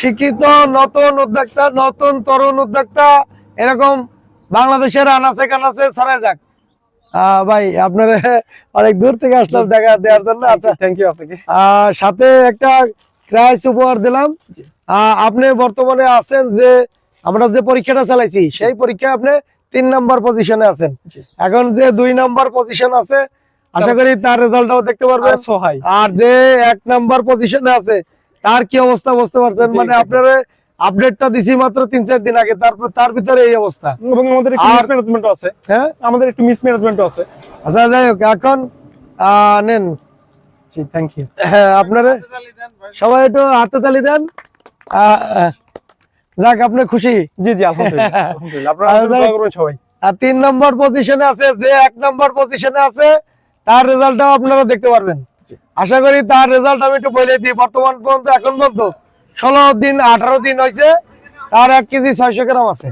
শিক্ষিত নতুন উদ্যোক্তা নতুন তরুণ উদ্যোক্তা এরকম বাংলাদেশের আনাচে কানাচে ছড়ায় যাক। ভাই আপনার অনেক দূর থেকে আসলাম দেখা দেওয়ার জন্য। আচ্ছা থ্যাংক ইউ আপনাকে। সাথে একটা ক্রাইস উপহার দিলাম। আপনি বর্তমানে আছেন যে আমরা যে পরীক্ষাটা চালাইছি সেই পরীক্ষায় আপনি তিন নাম্বার পজিশনে আছেন। এখন যে দুই নাম্বার পজিশন আছে আশা করি তার রেজাল্টটাও দেখতে পারবেন। সোহাই আর যে এক নাম্বার পজিশনে আছে তার কি অবস্থা বুঝতে পারছেন? মানে। আপনার আপডেটটা দিছি মাত্র তিন চার দিন আগে তারপর তার ভিতরে এই অবস্থা। এবং আমাদের একটু আর- মিস ম্যানেজমেন্টও আছে। হ্যাঁ? আমাদের একটু মিস ম্যানেজমেন্টও আছে। আচ্ছা যাই হোক এখন নেন। জি থ্যাংক ইউ হ্যাঁ আপনারা সবাই একটু হাতে তালি দেন। যাক আপনি খুশি? জি জি আলহামদুলিল্লাহ আলহামদুলিল্লাহ। আপনারা করবেন সবাই। আর তিন নম্বর পজিশনে আছে যে এক নম্বর পজিশনে আছে তার রেজাল্টটাও আপনারা দেখতে পারবেন। আশা করি তার রেজাল্ট আমি একটু বলে দিই। বর্তমান পর্যন্ত এখন পর্যন্ত ষোলো দিন, আঠারো দিন হয়েছে তার এক কেজি ছয়শো গ্রাম আছে।